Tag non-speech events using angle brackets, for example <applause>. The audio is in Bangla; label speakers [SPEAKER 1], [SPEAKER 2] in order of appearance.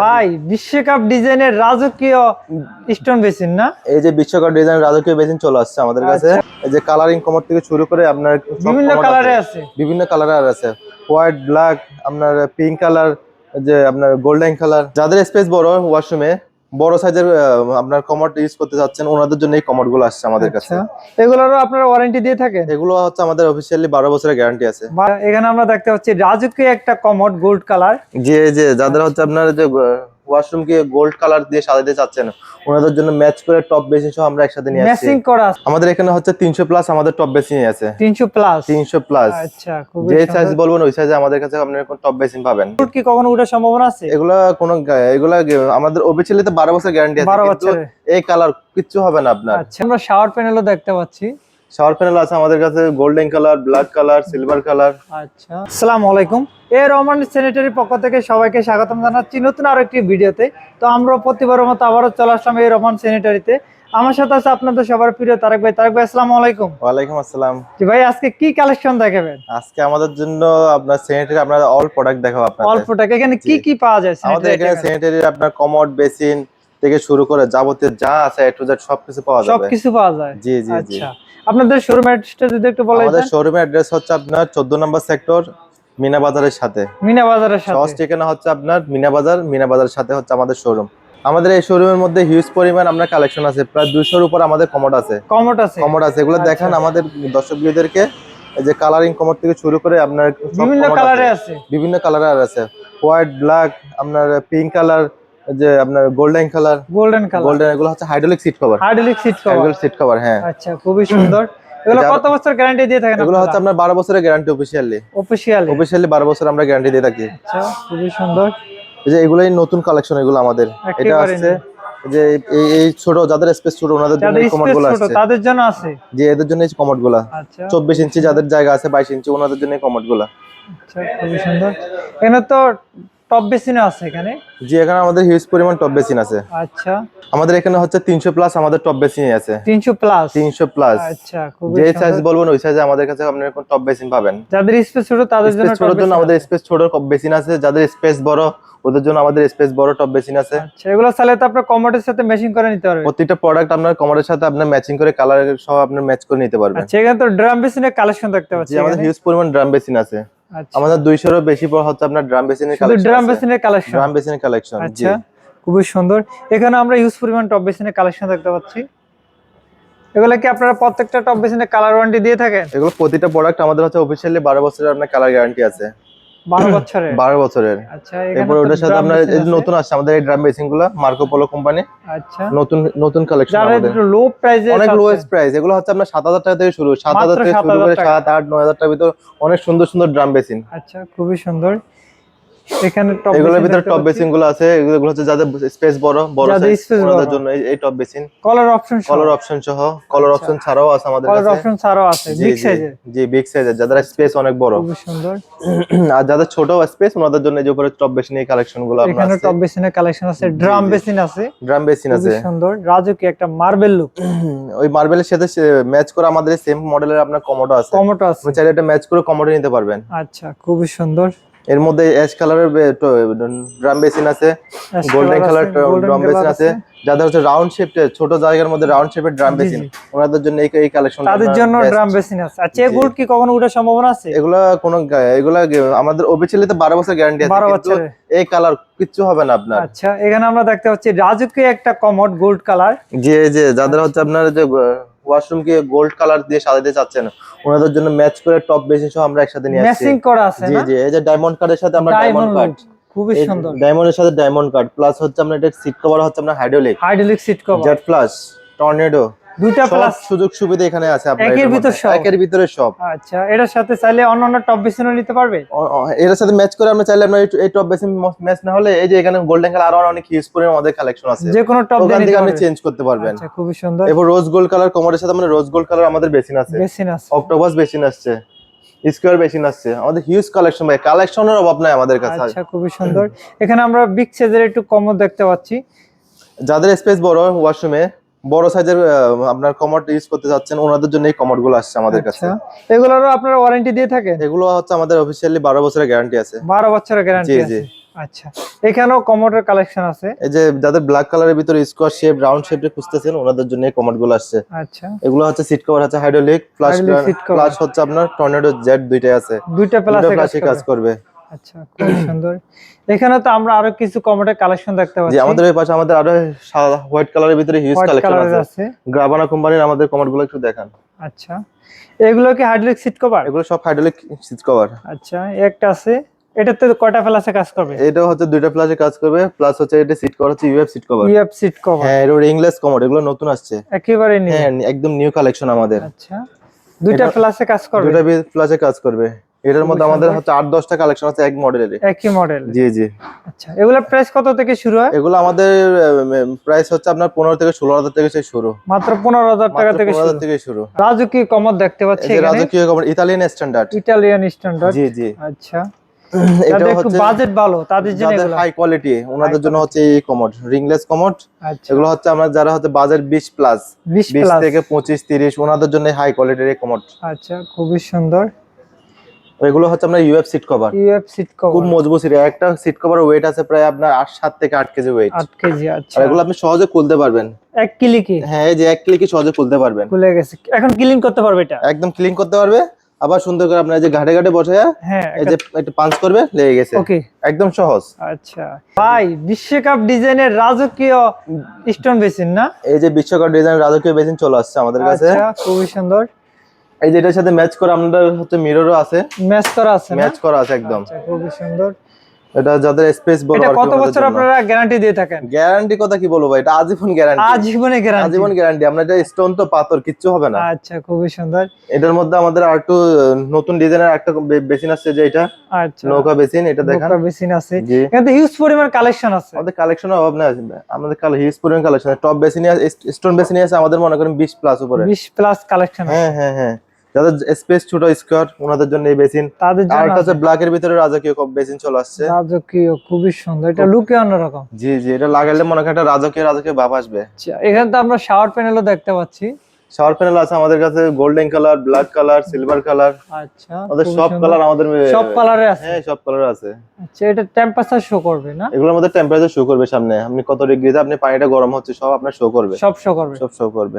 [SPEAKER 1] ভাই বিশ্বকাপ ডিজাইনের রাজকীয় স্টোন বেসিন না?
[SPEAKER 2] এই যে বিশ্বকাপ ডিজাইন রাজকীয় বেসিন চলে আসছে আমাদের কাছে। এই যে কালারিং কমর থেকে শুরু করে আপনার
[SPEAKER 1] আচ্ছা। বিভিন্ন কালারে
[SPEAKER 2] আছে। বিভিন্ন কালারের আছে। হোয়াইট ব্ল্যাক আপনার পিঙ্ক কালার যে আপনার গোল্ডেন কালার যাদের স্পেস বড় ওয়াশরুমে বড় সাইজের আপনার কমোড ইউজ করতে চাচ্ছেন ওনাদের জন্য এই কমোডগুলো আসছে আমাদের কাছে।
[SPEAKER 1] আচ্ছা। এগুলোরও আপনারা ওয়ারেন্টি দিয়ে থাকে?
[SPEAKER 2] এগুলো হচ্ছে আমাদের অফিসিয়ালি বারো বছরের গ্যারান্টি আছে।
[SPEAKER 1] এখানে আমরা দেখতে পাচ্ছি রাজুকে একটা কমোড গোল্ড কালার
[SPEAKER 2] যে যে যাদের হচ্ছে আপনার যে ওয়াশরুম কে গোল্ড কালার দিয়ে সাজাতে চাচ্ছেন ওনাদের জন্য ম্যাচ করে টপ বেসিন সহ আমরা একসাথে নিয়ে আসছি।
[SPEAKER 1] করা
[SPEAKER 2] আমাদের এখানে হচ্ছে তিনশো প্লাস আমাদের টপ বেসিন আছে।
[SPEAKER 1] তিনশো প্লাস
[SPEAKER 2] তিনশো প্লাস
[SPEAKER 1] আচ্ছা খুবই
[SPEAKER 2] যে সাইজ বলবেন ওই সাইজে আমাদের কাছে আপনার টপ বেসিন পাবেন।
[SPEAKER 1] কি কখনো উঠার সম্ভাবনা আছে?
[SPEAKER 2] এগুলা কোনো এগুলা আমাদের অফিসিয়ালিতে বারো বছর গ্যারান্টি আছে কিন্তু এই কালার কিচ্ছু হবে না আপনার।
[SPEAKER 1] আচ্ছা আমরা শাওয়ার প্যানেলও দেখতে পাচ্ছি।
[SPEAKER 2] শাওয়ার প্যানেল আছে আমাদের কাছে golden colour black colour silver colour
[SPEAKER 1] আচ্ছা। আসসালামু আলাইকুম। এ রহমান স্যানিটারি পক্ষ থেকে সবাইকে স্বাগতম জানাচ্ছি নতুন আরও একটি ভিডিওতে। তো আমরা প্রতিবারের মতো আবারও চলে আসলাম এই রহমান স্যানিটারিতে আমার সাথে আছে আপনাদের সবার প্রিয় তারেক ভাই। তারেক ভাই আসসালামু আলাইকুম।
[SPEAKER 2] ওয়ালাইকুম আসসালাম।
[SPEAKER 1] জি ভাই আজকে কি কালেকশন দেখাবেন?
[SPEAKER 2] আজকে আমাদের জন্য আপনার স্যানিটারি আপনার অল প্রোডাক্ট দেখাবো আপনাদের।
[SPEAKER 1] অল্প টাকা এখানে কি কি পাওয়া যায়
[SPEAKER 2] আমাদের এখানে? স্যানিটারি আপনার কমোড বেসিন থেকে শুরু করে যাবতীয় যা আছে এ টু জেড সবকিছু পাওয়া যাবে।
[SPEAKER 1] সবকিছু পাওয়া যায়?
[SPEAKER 2] জি জি জি।
[SPEAKER 1] আচ্ছা। আপনাদের শোরুম অ্যাড্রেসটা যদি একটু বলা
[SPEAKER 2] আমাদের শোরুম অ্যাড্রেস হচ্ছে আপনার চোদ্দ নম্বর সেক্টর মিনা বাজারের সাথে।
[SPEAKER 1] মিনা বাজারের
[SPEAKER 2] সহজ
[SPEAKER 1] সাথে
[SPEAKER 2] ঠিকানা হচ্ছে আপনার মিনা বাজার মিনা বাজারের সাথে হচ্ছে আমাদের শোরুম আমাদের এই শোরুমের মধ্যে হিউজ পরিমাণ আমরা কালেকশন আছে। প্রায় দুইশোর উপর আমাদের কমোড আছে।
[SPEAKER 1] কমোট আছে।
[SPEAKER 2] কমোড আছে। এগুলো দেখেন আমাদের দর্শক বিদেরকে এই যে কালারিং কমোড থেকে শুরু করে আপনার
[SPEAKER 1] বিভিন্ন কালারে
[SPEAKER 2] আছে। বিভিন্ন কালারের আছে। হোয়াইট ব্ল্যাক আপনার পিঙ্ক কালার যে আপনার golden colour
[SPEAKER 1] golden colour
[SPEAKER 2] golden এগুলো হচ্ছে hydraulic seat cover
[SPEAKER 1] hydraulic seat cover
[SPEAKER 2] hydraulic seat cover হ্যাঁ।
[SPEAKER 1] আচ্ছা খুবই সুন্দর। <clears throat> এগুলো কত বছর গ্যারান্টি দিয়ে থাকেন
[SPEAKER 2] এগুলো হচ্ছে আপনার বারো বছরের গ্যারান্টি অফিসিয়ালি
[SPEAKER 1] অফিশিয়ালি
[SPEAKER 2] অফিসিয়ালি বারো বছর আমরা গ্যারান্টি দিয়ে থাকি।
[SPEAKER 1] আচ্ছা খুবই সুন্দর।
[SPEAKER 2] এই যে এগুলোই নতুন কালেকশন এগুলো আমাদের। এটা আসছে যে এই এই ছোট যাদের স্পেস ছোট ওনাদের জন্য
[SPEAKER 1] কমোডগুলো
[SPEAKER 2] আসছে।
[SPEAKER 1] তাদের জন্য আছে?
[SPEAKER 2] যে এদের জন্য এই কমোডগুলা
[SPEAKER 1] আচ্ছা।
[SPEAKER 2] চব্বিশ ইঞ্চি যাদের জায়গা আছে বাইশ ইঞ্চি ওনাদের জন্য কমোডগুলা
[SPEAKER 1] আচ্ছা খুবই সুন্দর। এখানে তো টপ বেসিনও আছে এখানে?
[SPEAKER 2] যে এখানে আমাদের হিউজ পরিমাণ টপ বেসিন আছে।
[SPEAKER 1] আচ্ছা।
[SPEAKER 2] আমাদের এখানে হচ্ছে তিনশো প্লাস আমাদের টপ বেসিন আছে।
[SPEAKER 1] তিনশো প্লাস
[SPEAKER 2] তিনশো প্লাস
[SPEAKER 1] আচ্ছা খুবই
[SPEAKER 2] যে সাইজ বলবেন ওই সাইজে আমাদের কাছে আপনার টপ বেসিন পাবেন।
[SPEAKER 1] যাদের স্পেস ছোট তাদের জন্য
[SPEAKER 2] ছোটর জন্য আমাদের স্পেস ছোট টপ বেসিন আছে। যাদের স্পেস বড় ওদের জন্য আমাদের স্পেস বড় টপ বেসিন আছে।
[SPEAKER 1] আচ্ছা এগুলো চাইলে তো আপনার কমোডের সাথে ম্যাচিং করে নিতে পারবেন।
[SPEAKER 2] প্রত্যেকটা প্রোডাক্ট আপনার কমরের সাথে আপনার ম্যাচিং করে কালার সহ আপনার ম্যাচ করে নিতে পারবেন।
[SPEAKER 1] আচ্ছা এখানে তো ড্রাম বেসিনের কালেকশন দেখতে পাচ্ছি
[SPEAKER 2] আমাদের হিউজ পরিমাণ ড্রাম বেসিন আছে।
[SPEAKER 1] আচ্ছা।
[SPEAKER 2] আমাদের এর বেশি পর হচ্ছে আপনার ড্রাম বেসিনের কালেকশন
[SPEAKER 1] ড্রাম বেসিনের কালেকশন
[SPEAKER 2] ড্রাম বেসিনের কালেকশন
[SPEAKER 1] আচ্ছা খুবই সুন্দর। এখানে আমরা ইউজ পরিমাণ টপ বেসিনের কালেকশন দেখতে পাচ্ছি। এগুলো কি আপনারা প্রত্যেকটা টপ বেসিনের কালার ওয়ারেন্টি দিয়ে থাকেন?
[SPEAKER 2] এগুলো প্রতিটা প্রোডাক্ট আমাদের হচ্ছে অফিসিয়ালি বারো বছরের আপনার কালার গ্যারান্টি আছে।
[SPEAKER 1] বারো বছরের?
[SPEAKER 2] বারো বছরের।
[SPEAKER 1] আচ্ছা
[SPEAKER 2] এরপর ওটার সাথে এই নতুন আসছে আমাদের এই ড্রামগুলো মার্কো পোলো কোম্পানি
[SPEAKER 1] আচ্ছা।
[SPEAKER 2] নতুন নতুন কালেকশন আমাদের।
[SPEAKER 1] লো প্রাইজে
[SPEAKER 2] অনেক লোয়েস্ট প্রাইস এগুলো হচ্ছে আপনার সাত হাজার টাকা থেকে শুরু। সাত হাজার
[SPEAKER 1] মাত্র
[SPEAKER 2] থেকে শুরু করে টাকার ভিতর অনেক সুন্দর সুন্দর ড্রাম বেসিন
[SPEAKER 1] আচ্ছা খুবই সুন্দর। এখানে টপ
[SPEAKER 2] এগুলোর ভিতরে টপ বেসিনগুলো আছে এগুলো হচ্ছে যাদের স্পেস বড় বড় সাইজ ওনাদের জন্য এই- top basin
[SPEAKER 1] colour option
[SPEAKER 2] colour option সহ কলার
[SPEAKER 1] আচ্ছা।
[SPEAKER 2] অপশন ছাড়াও আছে আমাদের
[SPEAKER 1] কলার অপশন ছাড়াও আছে বিগ
[SPEAKER 2] জি,
[SPEAKER 1] সাইজের
[SPEAKER 2] জি বিগ সাইজের যাদের স্পেস অনেক বড়।
[SPEAKER 1] খুবই সুন্দর। <clears throat>
[SPEAKER 2] আর যাদের ছোট স্পেস ওনাদের জন্য যে উপরে টপ বেসিন এই কালেকশনগুলো আপনার
[SPEAKER 1] এখানে টপ বেসিনের কালেকশন আছে ড্রাম বেসিন আছে।
[SPEAKER 2] ড্রাম বেসিন আছে।
[SPEAKER 1] সুন্দর। রাজুকি একটা মার্বেল লুক <clears throat>
[SPEAKER 2] ওই মার্বেলের সাথে ম্যাচ করে আমাদের সেম মডেলের আপনার কমোডো আছে।
[SPEAKER 1] টমেটো আছে।
[SPEAKER 2] চাইলে এটা ম্যাচ করে কমোডো নিতে পারবেন।
[SPEAKER 1] আচ্ছা খুবই সুন্দর।
[SPEAKER 2] এর মধ্যে অ্যাশ কালারের ড্রাম বেসিন আছে গোল্ডেন কালার ড্রাম বেসিন আছে। যাদের হচ্ছে রাউন্ড শেপের ছোট জায়গার মধ্যে রাউন্ড শেপের ড্রাম
[SPEAKER 1] জি,
[SPEAKER 2] বেসিন ওনাদের জন্য এই এই কালেকশন
[SPEAKER 1] তাদের জন্য ড্রাম বেসিন আছে। আচ্ছা
[SPEAKER 2] জি।
[SPEAKER 1] এগুলো কি কখনো ওঠার সম্ভাবনা আছে?
[SPEAKER 2] এগুলা কোন এগুলা আমাদের অফিসিয়ালিতে বারো বছর গ্যারান্টি আছে
[SPEAKER 1] বারো
[SPEAKER 2] কিন্তু
[SPEAKER 1] বছরের।
[SPEAKER 2] এই কালার কিচ্ছু হবে না আপনার।
[SPEAKER 1] আচ্ছা এখানে আমরা দেখতে পাচ্ছি রাজকীয় একটা কমোড গোল্ড কালার
[SPEAKER 2] যে যে যাদের হচ্ছে আপনার যে ওয়াশরুম কে গোল্ড কালার দিয়ে সাজাতে চাচ্ছেন ওনাদের জন্য ম্যাচ করে টপ বেসিন সহ আমরা একসাথে নিয়ে আসছি।
[SPEAKER 1] ম্যাচিং করা আছে
[SPEAKER 2] জি জি এই যে ডায়মন্ড কার্ডের সাথে আমরা ডায়মন্ড
[SPEAKER 1] ডায়মন্ড
[SPEAKER 2] কার্ড
[SPEAKER 1] খুবই সুন্দর।
[SPEAKER 2] ডায়মন্ডের সাথে ডায়মন্ড কার্ড প্লাস হচ্ছে আমরা এটা সিট কভার হচ্ছে আমরা hydraulic
[SPEAKER 1] hydraulic seat cover
[SPEAKER 2] jet plus tornado
[SPEAKER 1] দুইটা প্লাস
[SPEAKER 2] সুযোগ সুবিধা এখানে আছে আপনার
[SPEAKER 1] একের ভিতর সব?
[SPEAKER 2] একের ভিতরে সব।
[SPEAKER 1] আচ্ছা এটার সাথে চাইলে অন্যান্য টপ বেসিনও নিতে পারবে?
[SPEAKER 2] এর সাথে ম্যাচ করে আমরা চাইলে আমরা এই- টপ বেসিন ম্যাচ না হলে এই যে এখানে গোল্ডেন কালার আরও অনেক করে আমাদের কালেকশন আছে।
[SPEAKER 1] যে কোনো টপ দিয়ে নিতে
[SPEAKER 2] আপনি চেঞ্জ করতে পারবেন।
[SPEAKER 1] আচ্ছা খুবই সুন্দর।
[SPEAKER 2] এরপর রোজ গোল্ড কালার কোমরের সাথে মানে রোজ গোল্ড কালার আমাদের বেসিন আছে।
[SPEAKER 1] বেসিন আছে।
[SPEAKER 2] অক্টোপাস বেসিন আসছে স্কোয়ার বেসিন আসছে। আমাদের হিউজ কালেকশন ভাই কালেকশনের অভাব নাই আমাদের কাছে।
[SPEAKER 1] আচ্ছা খুবই সুন্দর। এখানে আমরা বিগ সাইজের একটু কমও দেখতে পাচ্ছি।
[SPEAKER 2] যাদের স্পেস বড় ওয়াশরুমে বড় সাইজের আপনার কমোড ইউজ করতে চাচ্ছেন ওনাদের জন্য এই কমোডগুলো আসছে আমাদের কাছে।
[SPEAKER 1] আচ্ছা। এগুলোরও আপনারা ওয়ারেন্টি দিয়ে থাকেন
[SPEAKER 2] এগুলো হচ্ছে আমাদের অফিসিয়ালি বারো বছরের গ্যারান্টি আছে।
[SPEAKER 1] বারো বছরের গ্যারান্টি আছে। আচ্ছা। এখানেও কমোডের কালেকশন আছে?
[SPEAKER 2] এই যে যাদের ব্ল্যাক কালারের ভিতরে স্কোয়ার শেপ রাউন্ড শেপে খুঁজতেছেন ওনাদের জন্য এই কমোডগুলো আসছে।
[SPEAKER 1] আচ্ছা।
[SPEAKER 2] এগুলো হচ্ছে সিট কভার আছে হাইড্রোলিক প্লাস প্লাস হচ্ছে আপনার টর্নেডো জেড দুইটাই আছে।
[SPEAKER 1] দুইটা প্লাসে কাজ করবে। আচ্ছা খুব সুন্দর। এখানে তো আমরা আরও কিছু কমোডের কালেকশন দেখতে পাচ্ছি।
[SPEAKER 2] আমাদের এই পাশে আমাদের আরও সাদা হোয়াইট কালারের ভিতরে হিউজ কালেকশন আছে। গ্রাবানা কোম্পানির আমাদের কমোডগুলো একটু দেখান।
[SPEAKER 1] আচ্ছা। এগুলো কি হাইড্রোলিক সিট কভার
[SPEAKER 2] এগুলো সব হাইড্রোলিক সিট কভার
[SPEAKER 1] আচ্ছা একটা আছে। এটাতে কয়টা প্লাসে কাজ করবে?
[SPEAKER 2] এটা হচ্ছে দুইটা প্লাসে কাজ করবে প্লাস হচ্ছে এটা সিট কভার হচ্ছে UF seat cover
[SPEAKER 1] EF seat cover
[SPEAKER 2] হ্যাঁ এটা ইংলিশ কমোড এগুলো নতুন আসছে।
[SPEAKER 1] একেবারে নিউ
[SPEAKER 2] হ্যাঁ একদম নিউ কালেকশন আমাদের।
[SPEAKER 1] আচ্ছা দুইটা প্লাসে কাজ করবে?
[SPEAKER 2] দুইটা প্লাসে কাজ করবে। এটার মধ্যে আমাদের। হচ্ছে আট দশটা কালেকশন আছে এক মডেলের
[SPEAKER 1] একই মডেল
[SPEAKER 2] জি জি।
[SPEAKER 1] আচ্ছা এগুলোর প্রাইস কত থেকে শুরু হয়?
[SPEAKER 2] এগুলো আমাদের প্রাইস হচ্ছে আপনার পনেরো থেকে ষোলো হাজার থেকে শুরু।
[SPEAKER 1] মাত্র পনেরো হাজার টাকা থেকে শুরু।
[SPEAKER 2] থেকে শুরু।
[SPEAKER 1] রাজুকি কমত দেখতে পাচ্ছি
[SPEAKER 2] রাজকীয় commode Italian standard
[SPEAKER 1] Italian standard
[SPEAKER 2] জি জি।
[SPEAKER 1] আচ্ছা। <clears throat>
[SPEAKER 2] এটা হচ্ছে
[SPEAKER 1] বাজেট ভালো তাদের জন্য এগুলো।
[SPEAKER 2] হাই কোয়ালিটি ওনাদের জন্য হচ্ছে এই কমোড রিংলেস কমোড।
[SPEAKER 1] আচ্ছা।
[SPEAKER 2] এগুলো হচ্ছে আমরা যারা হচ্ছে বাজেট বিশ প্লাস
[SPEAKER 1] 20
[SPEAKER 2] বিশ থেকে পঁচিশ তিরিশ ওনাদের জন্য হাই কোয়ালিটির এই কমোড।
[SPEAKER 1] আচ্ছা খুবই সুন্দর।
[SPEAKER 2] এগুলো হচ্ছে আমরা UF seat cover
[SPEAKER 1] UF seat cover খুব
[SPEAKER 2] মজবুত সিট একটা সিট কভার ওয়েট আছে প্রায় আপনার আট সাত থেকে আট কেজি ওয়েট
[SPEAKER 1] 8 কেজি আচ্ছা।
[SPEAKER 2] আর এগুলো আপনি সহজে খুলতে পারবেন।
[SPEAKER 1] এক ক্লিকে
[SPEAKER 2] হ্যাঁ এই যে এক ক্লিকে সহজে খুলতে পারবেন।
[SPEAKER 1] খুলে গেছে। এখন ক্লিন করতে পারবে এটা?
[SPEAKER 2] একদম ক্লিন করতে পারবে। আবার সুন্দর করে আপনার এই যে ঘাটে ঘাটে বসে
[SPEAKER 1] হ্যাঁ
[SPEAKER 2] এই যে একটু পাঞ্চ করবে লেগে গেছে।
[SPEAKER 1] ওকে
[SPEAKER 2] একদম সহজ।
[SPEAKER 1] আচ্ছা। ভাই বিশ্বকাপ ডিজাইনের রাজকীয় স্টোন বেসিন না?
[SPEAKER 2] এই যে বিশ্বকাপ ডিজাইন রাজকীয় বেসিন চলে আসছে আমাদের কাছে।
[SPEAKER 1] আচ্ছা খুবই সুন্দর।
[SPEAKER 2] এই যে এটার সাথে ম্যাচ করে আমাদের হচ্ছে মিররও আছে।
[SPEAKER 1] ম্যাচ করা আছে
[SPEAKER 2] ম্যাচ করা আছে একদম।
[SPEAKER 1] আচ্ছা, খুবই সুন্দর।
[SPEAKER 2] এটা যাদের স্পেস বড়
[SPEAKER 1] এটা কত বছর আপনারা গ্যারান্টি দিয়ে থাকেন?
[SPEAKER 2] গ্যারান্টি কথা কি বলব ভাই? এটা আজীবন গ্যারান্টি
[SPEAKER 1] আজীবনে গ্যারান্টি
[SPEAKER 2] আজীবন গ্যারান্টি আমরা এটা স্টোন তো পাথর কিচ্ছু হবে না।
[SPEAKER 1] আচ্ছা খুবই সুন্দর।
[SPEAKER 2] এটার মধ্যে আমাদের আর একটু নতুন ডিজাইনের একটা বেসিন আসছে যে এটা।
[SPEAKER 1] আচ্ছা।
[SPEAKER 2] নৌকা বেসিন এটা দেখান।
[SPEAKER 1] নৌকা বেসিন আছে। এখানে হিউজ পরিমাণ কালেকশন আছে।
[SPEAKER 2] আমাদের কালেকশনের অভাব নেই। আমাদের কাল হিউজ পরিমাণ collection top basin stone basin আছে আমাদের মনে করেন বিশ প্লাস উপরে।
[SPEAKER 1] 20 প্লাস কালেকশন আছে।
[SPEAKER 2] হ্যাঁ হ্যাঁ হ্যাঁ। যাদের স্পেস ছোট স্কোয়ার ওনাদের জন্য এই বেসিন
[SPEAKER 1] তাদের
[SPEAKER 2] আর
[SPEAKER 1] জন্য
[SPEAKER 2] একটা হচ্ছে ব্ল্যাক এর ভিতরে রাজকীয় বেসিন চলে আসছে।
[SPEAKER 1] রাজকীয় খুবই সুন্দর। এটা লুকে অন্যরকম
[SPEAKER 2] জি জি এটা লাগাইলে মনে করেন একটা রাজকীয় রাজকীয় ভাব আসবে।
[SPEAKER 1] আচ্ছা এখানে তো আমরা শাওয়ার প্যানেলও দেখতে পাচ্ছি।
[SPEAKER 2] শাওয়ার প্যানেল আছে আমাদের কাছে golden colour black colour silver colour
[SPEAKER 1] আচ্ছা
[SPEAKER 2] আমাদের সব কালার আমাদের
[SPEAKER 1] সব কালারে আছে।
[SPEAKER 2] হ্যাঁ সব কালার আছে।
[SPEAKER 1] আচ্ছা এটা টেম্পারেচার শো করবে না?
[SPEAKER 2] এগুলোর মধ্যে টেম্পারেচার শো করবে সামনে। আপনি কত ডিগ্রিতে আপনি পানিটা গরম হচ্ছে সব আপনার শো করবে।
[SPEAKER 1] সব শো করবে।
[SPEAKER 2] সব শো করবে।